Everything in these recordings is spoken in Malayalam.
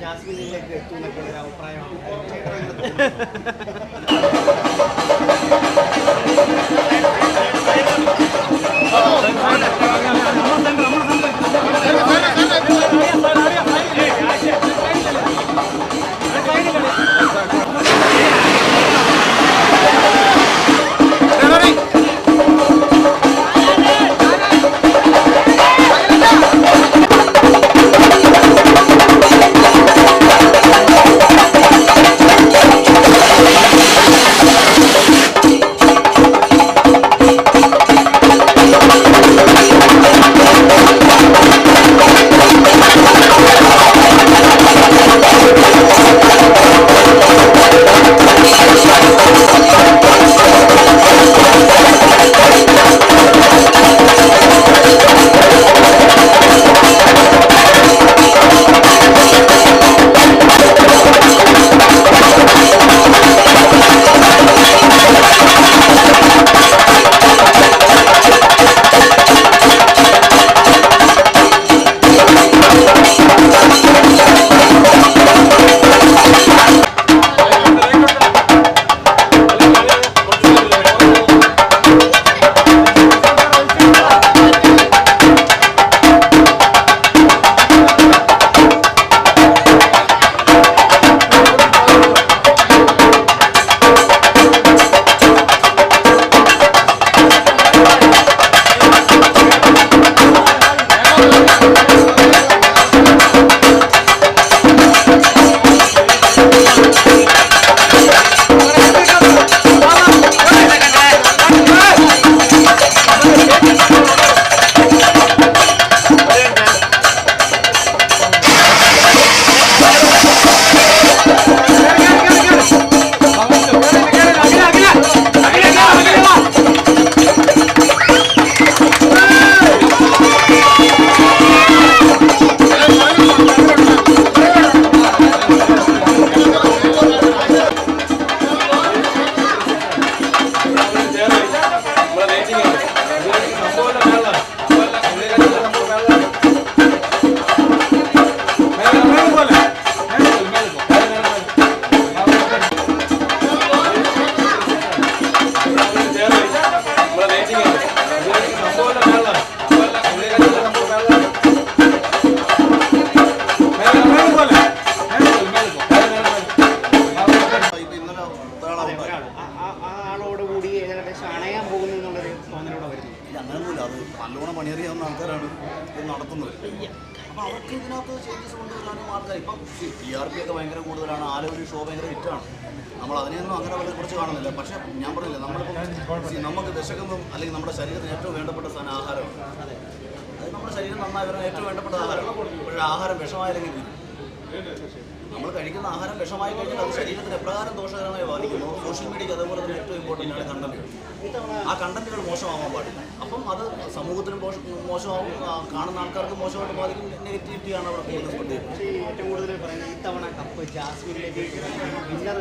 ജാസ്മിനിലേക്ക് എത്തും എന്നൊക്കെ ഒരു അഭിപ്രായമാണ് പണിയറിയാവുന്ന ആൾക്കാരാണ് ഇത് നടത്തുന്നത്. അപ്പൊ അവർക്ക് ഇതിനകത്ത് ചേഞ്ചസ് കൊണ്ടുവരാനും ആൾക്കാർ ഇപ്പം ടി ആർ പി ഒക്കെ ഭയങ്കര കൂടുതലാണ്. ആലോചന ഷോ ഭയങ്കര ഹിറ്റാണ് നമ്മൾ അതിനെയൊന്നും അങ്ങനെ വളരെ കുറച്ച് കാണുന്നില്ല. പക്ഷേ ഞാൻ പറഞ്ഞില്ല നമ്മളിപ്പം നമുക്ക് വിശക്കുമ്പം അല്ലെങ്കിൽ നമ്മുടെ ശരീരത്തിന് ഏറ്റവും വേണ്ടപ്പെട്ട സാധനം ആഹാരമാണ്. അത്. നമ്മുടെ ശരീരം നന്നായി വരുന്ന ഏറ്റവും വേണ്ടപ്പെട്ട ആഹാരം. പക്ഷേ ആഹാരം വിഷമായില്ലെങ്കിൽ. നമ്മൾ കഴിക്കുന്ന ആഹാരം വിഷമായി കഴിഞ്ഞാൽ അത് ശരീരത്തിന് എപ്രകാരം ദോഷകരമായി ബാധിക്കുന്നു? സോഷ്യൽ മീഡിയയ്ക്ക് അതേപോലെ തന്നെ ഏറ്റവും ഇമ്പോർട്ടന്റ് ആണ് കണ്ടന്റ് ആ കണ്ടന്റുകൾ മോശമാവാൻ പാടില്ല. അപ്പം അത് സമൂഹത്തിന് മോശ- മോശമാവും കാണുന്ന ആൾക്കാർക്ക് മോശമായിട്ട് ബാധിക്കും. നെഗറ്റിവിറ്റിയാണ് അവിടെ കൂടുതൽ ഏറ്റവും കൂടുതൽ പറയുന്നത് ഇത്തവണ കപ്പ് ജാസ്മിനിലേക്ക് വിന്നർ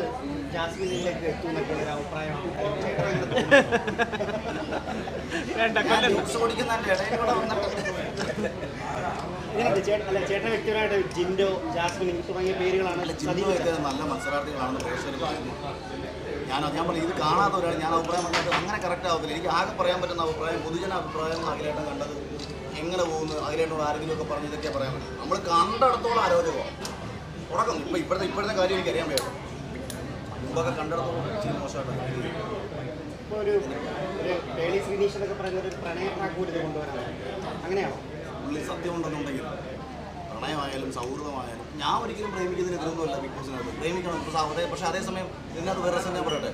ജാസ്മിനിലേക്ക് എത്തും എന്നൊക്കെ ഒരു ഇടയിൽ കൂടെ വന്നിട്ട് ഇതിനകത്ത് ചേട്ടൻ അല്ല ചേട്ടൻ വ്യക്തിപരമായിട്ട് ജിൻഡോ ജാസ്മിൻ തുടങ്ങിയ പേരുകളാണ് അല്ല നല്ല മത്സരാർത്ഥികളാണെന്ന് പ്രേക്ഷകർ പറയുന്നു. ഞാൻ ഞാൻ പറഞ്ഞു ഇത് കാണാത്ത ഒരാൾ ഞാൻ അഭിപ്രായം പറഞ്ഞിട്ട് അങ്ങനെ കറക്റ്റ് ആവത്തില്ല. എനിക്ക് ആകെ പറയാൻ പറ്റുന്ന അഭിപ്രായം പൊതുജന അഭിപ്രായം അഖിലേട്ടൻ കണ്ടത് എങ്ങനെ പോകുന്നു അഖിലേട്ടനോട് ആരെങ്കിലും ഒക്കെ പറഞ്ഞ് ഇതൊക്കെ പറയാൻ പറ്റും നമ്മൾ കണ്ടിടത്തോളം അരോചകമാണ് തുടക്കം ഇപ്പം ഇപ്പോഴത്തെ ഇപ്പോഴത്തെ കാര്യം എനിക്ക് അറിയാൻ വേണം മുമ്പൊക്കെ കണ്ടിടത്തോളം ഇച്ചിരി മോശമായിട്ടാണ് ഒരു പ്രണയ കൊണ്ടുവരാൻ. അങ്ങനെയാണോ? ഉള്ളിൽ സത്യമുണ്ടെന്നുണ്ടെങ്കിൽ പ്രണയമായാലും സൗഹൃദമായാലും ഞാൻ ഒരിക്കലും പ്രേമിക്കുന്നതിന് എതിരൊന്നുമല്ല ബിഗ് ബോസിനകത്ത് പ്രേമിക്കണം പക്ഷേ അതേ പക്ഷേ അതേസമയം ഇതിനകത്ത് വേറെ തന്നെ പറയട്ടെ.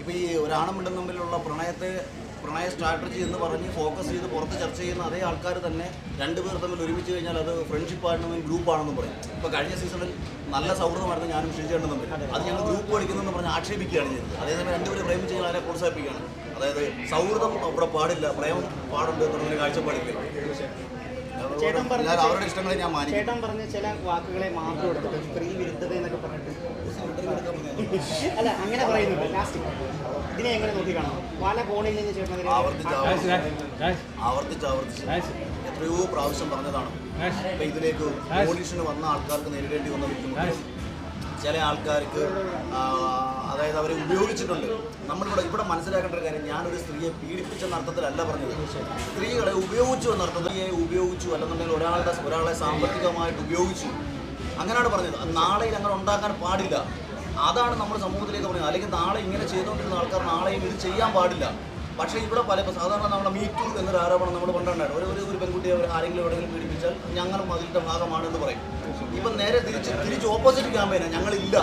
ഇപ്പോൾ ഈ ഒരാണും പെണ്ണും തമ്മിലുള്ള പ്രണയത്തെ പ്രണയ സ്ട്രാറ്റജി എന്ന് പറഞ്ഞ് ഫോക്കസ് ചെയ്ത് പുറത്ത് ചർച്ച ചെയ്യുന്ന അതേ ആൾക്കാർ തന്നെ രണ്ടുപേർ തമ്മിൽ ഒരുമിച്ച് കഴിഞ്ഞാൽ അത് ഫ്രണ്ട്ഷിപ്പ് ആണെന്നും ഗ്രൂപ്പ് ആണെന്നും പറയും. ഇപ്പോൾ കഴിഞ്ഞ സീസണിൽ നല്ല സൗഹൃദമായിരുന്നു ഞാനും ഷിജേണ്ടും തമ്മിൽ. അത് ഞങ്ങൾ ഗ്രൂപ്പ് പഠിക്കുന്നതെന്ന് പറഞ്ഞ് ആക്ഷേപിക്കുകയാണ് ചെയ്തത്. അതേസമയം രണ്ടുപേരും പ്രേമിച്ച് കഴിഞ്ഞാൽ അതിനെ പ്രോത്സാഹിപ്പിക്കുകയാണ്. അതായത് സൗഹൃദം അവിടെ പാടില്ല പ്രേമം പാടുണ്ട് തുടങ്ങിയ കാഴ്ചപ്പാടില്ല? ചേട്ടൻ പറഞ്ഞ അവരുടെ ഇഷ്ടങ്ങളെ ഞാൻ മാനിക്കും ചേട്ടൻ പറഞ്ഞ ചില വാക്കുകളെ മാത്രം എടുത്തിട്ട് സ്ത്രീ വിരുദ്ധത എന്നൊക്കെ പറഞ്ഞിട്ട് അല്ല അങ്ങനെ പറയുന്നുണ്ട്. ലാസ്റ്റ്. ഇതിനെ എങ്ങനെ നോക്കി കാണാം പല കോണിൽ നിന്ന് ചേട്ടൻ ആവർത്തിച്ച്. ആവർത്തിച്ച്. എത്രയോ പ്രാവശ്യം പറഞ്ഞതാണ്. ഇതിലേക്ക് ഓഡിഷന് വന്ന ആൾക്കാർക്ക് നേരിടേണ്ടി വന്ന ബുദ്ധിമുട്ട്. ചില ആൾക്കാർക്ക് അതായത് അവരെ ഉപയോഗിച്ചിട്ടുണ്ട്. നമ്മളിവിടെ ഇവിടെ മനസ്സിലാക്കേണ്ട ഒരു കാര്യം ഞാനൊരു സ്ത്രീയെ പീഡിപ്പിച്ചെന്ന അർത്ഥത്തിലല്ല പറഞ്ഞത്. സ്ത്രീകളെ ഉപയോഗിച്ചു എന്ന സ്ത്രീയെ ഉപയോഗിച്ചു അല്ലെന്നുണ്ടെങ്കിൽ ഒരാളുടെ ഒരാളെ സാമ്പത്തികമായിട്ട് ഉപയോഗിച്ചു. അങ്ങനെയാണ് പറഞ്ഞത്. നാളെയിൽ അങ്ങനെ ഉണ്ടാക്കാൻ പാടില്ല. അതാണ് നമ്മുടെ സമൂഹത്തിലേക്ക് പറയുന്നത് അല്ലെങ്കിൽ നാളെ ഇങ്ങനെ ചെയ്തുകൊണ്ടിരുന്ന ആൾക്കാർ നാളെയും ഇത് ചെയ്യാൻ പാടില്ല. പക്ഷേ ഇവിടെ പല സാധാരണ നമ്മുടെ മീറ്റു എന്നൊരു ആരോപണം നമ്മൾ കൊണ്ടുണ്ടായിരുന്നു ഒരു ഒരു- പെൺകുട്ടിയെ ആരെങ്കിലും എവിടെയെങ്കിലും പീഡിപ്പിച്ചാൽ ഞങ്ങളും അതിന്റെ ഭാഗമാണെന്ന് പറയും. ഇപ്പം നേരെ തിരിച്ച് തിരിച്ച് ഓപ്പോസിറ്റ് ക്യാമ്പയിനാണ് ഞങ്ങളില്ല.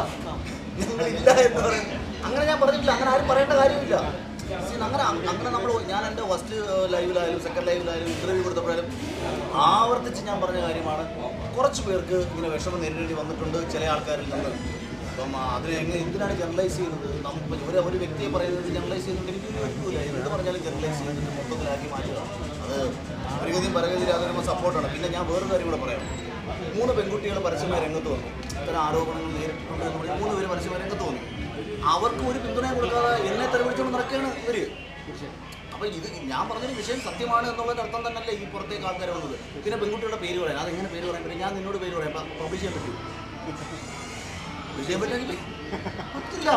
ഞങ്ങളില്ല എന്ന് പറയും. അങ്ങനെ ഞാൻ പറഞ്ഞിട്ടില്ല. അങ്ങനെ ആരും പറയേണ്ട കാര്യമില്ല. അങ്ങനെ അങ്ങനെ നമ്മൾ ഞാൻ എന്റെ ഫസ്റ്റ് ലൈവിലായാലും സെക്കൻഡ് ലൈവിലായാലും ഇന്റർവ്യൂ കൊടുത്തപ്പോഴാലും ആവർത്തിച്ച് ഞാൻ പറഞ്ഞ കാര്യമാണ്. കുറച്ച് പേർക്ക് ഇങ്ങനെ വിഷമം നേരിടേണ്ടി വന്നിട്ടുണ്ട് ചില ആൾക്കാരിൽ നിന്ന്. അപ്പം അതിനെ എങ്ങനെ എന്തിനാണ് ജനറലൈസ് ചെയ്യുന്നത്? നമുക്ക് ഒരു ഒരു വ്യക്തിയെ പറയുന്നത് ജനറലൈസ് ചെയ്യുന്നത് എനിക്ക് വ്യക്തിയില്ല എന്ത് പറഞ്ഞാലും ജനറലൈസ് ചെയ്യുന്നത് മൊത്തത്തിലാക്കി മാറ്റുക. അത് ഒരു ഗതിയും പരഗതിയില്ലാതെ നമ്മൾ സപ്പോർട്ടാണ് പിന്നെ ഞാൻ വേറൊരു കാര്യം കൂടെ പറയാം. മൂന്ന് പെൺകുട്ടികൾ പരസ്യമായി രംഗത്ത് വന്നു. ഇത്തരം ആരോപണങ്ങൾ നേരിട്ടിട്ടുണ്ട് എന്ന് പറഞ്ഞാൽ മൂന്ന് പേര് പരസ്യമായി രംഗത്ത് വന്നു. അവർക്ക് ഒരു പിന്തുണയും കൊടുക്കാതെ എന്നെ തെരവിളിച്ചുകൊണ്ട് നടക്കുകയാണ് ഇവർ. അപ്പോൾ ഇത് ഞാൻ പറഞ്ഞൊരു വിഷയം സത്യമാണ് എന്നുള്ളതിന്റെ അർത്ഥം തന്നെയല്ലേ ഈ പുറത്തേക്ക് ആൾക്കാർ വന്നത്. പിന്നെ പെൺകുട്ടികളുടെ പേര് പറയാം അതെങ്ങനെ പേര് പറയാൻ പറ്റും? ഞാൻ നിന്നോട് പേര് പറയാം. പബ്ലിഷ് ചെയ്യാൻ പറ്റൂ വിഷയം പറ്റില്ല. പറ്റില്ല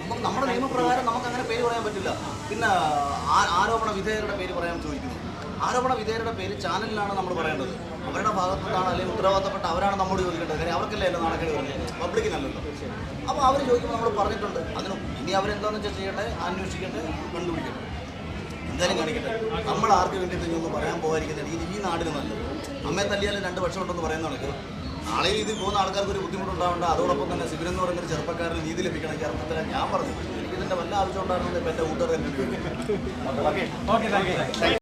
നമുക്ക് നമ്മുടെ നിയമപ്രകാരം നമുക്ക് അങ്ങനെ പേര് പറയാൻ പറ്റില്ല. പിന്നെ ആരോപണ വിധേയരുടെ പേര് പറയാൻ ചോദിക്കുന്നു. ആരോപണ വിധേയരുടെ പേര് ചാനലിലാണ് നമ്മൾ പറയേണ്ടത്. അവരുടെ ഭാഗത്തു നിന്നാണ് അല്ലെങ്കിൽ ഉത്തരവാദിത്തപ്പെട്ട അവരാണ് നമ്മോട് ചോദിക്കേണ്ടത്. കാര്യം അവർക്കല്ലേ അല്ല നാണക്കേട് വരുന്നത് പബ്ലിക്കിനല്ലല്ലോ. അപ്പോൾ അവർ ചോദിക്കുമ്പോൾ നമ്മൾ പറഞ്ഞിട്ടുണ്ട്. അതിന് ഇനി അവരെന്താണെന്ന് വെച്ചാൽ ചെയ്യട്ടെ അന്വേഷിക്കട്ടെ കണ്ടുപിടിക്കട്ടെ എന്തായാലും കാണിക്കട്ടെ. നമ്മൾ ആർക്ക് വേണ്ടിയിട്ട് ഇനി ഒന്നും പറയാൻ പോകാതിരിക്കുന്നത് ഈ ഈ നാടിന് നല്ലത്. അമ്മയെ തല്ലിയാലും രണ്ട് വർഷം ഉണ്ടെന്ന് പറയുന്ന കണക്ക് നാളെ ഇതിൽ പോകുന്ന ആൾക്കാർക്ക് ഒരു ബുദ്ധിമുട്ടുണ്ടാവേണ്ട. അതോടൊപ്പം തന്നെ സിബിൻ എന്ന് പറയുന്ന ചെറുപ്പക്കാരന് നീതി ലഭിക്കണം ഈ ഞാൻ പറഞ്ഞു. എനിക്ക് ഇതിന്റെ വല്ല ആവശ്യം ഉണ്ടായിരുന്നത് ഇപ്പം എന്റെ കൂട്ടുകാർ തന്നെ